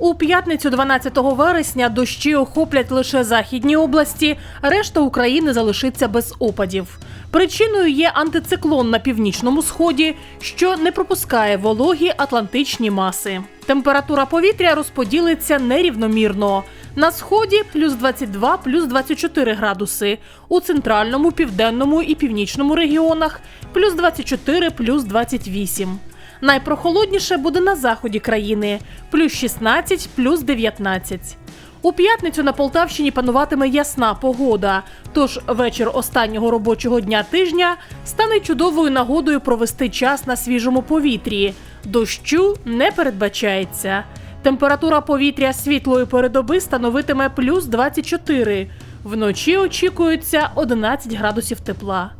У п'ятницю 12 вересня дощі охоплять лише західні області, решта України залишиться без опадів. Причиною є антициклон на північному сході, що не пропускає вологі атлантичні маси. Температура повітря розподілиться нерівномірно. На сході плюс 22, плюс 24 градуси, у центральному, південному і північному регіонах плюс 24, плюс 28. Найпрохолодніше буде на заході країни плюс 16, плюс 19. У п'ятницю на Полтавщині пануватиме ясна погода. Тож вечір останнього робочого дня тижня стане чудовою нагодою провести час на свіжому повітрі. Дощу не передбачається. Температура повітря світлої передоби становитиме плюс 24. Вночі очікується 11 градусів тепла.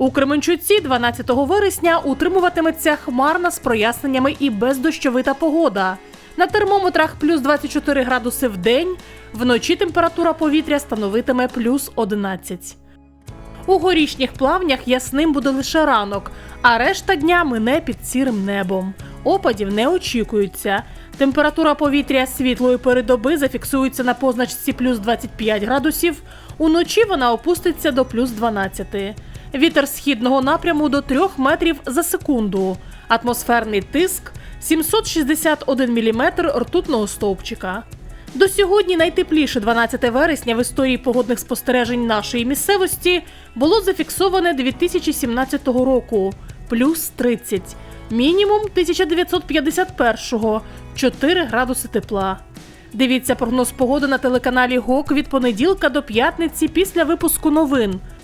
У Кременчуці 12 вересня утримуватиметься хмарна з проясненнями і бездощовита погода. На термометрах плюс 24 градуси в день, вночі температура повітря становитиме плюс 11. У горішніх плавнях ясним буде лише ранок, а решта дня мине під сірим небом. Опадів не очікується. Температура повітря світлої передоби зафіксується на позначці плюс 25 градусів. Уночі вона опуститься до плюс 12. Вітер східного напряму до 3 метрів за секунду. Атмосферний тиск 761 мм ртутного стовпчика. До сьогодні найтепліше 12 вересня в історії погодних спостережень нашої місцевості було зафіксоване 2017 року плюс 30, мінімум 1951 4 градуси тепла. Дивіться прогноз погоди на телеканалі ГОК від понеділка до п'ятниці після випуску новин.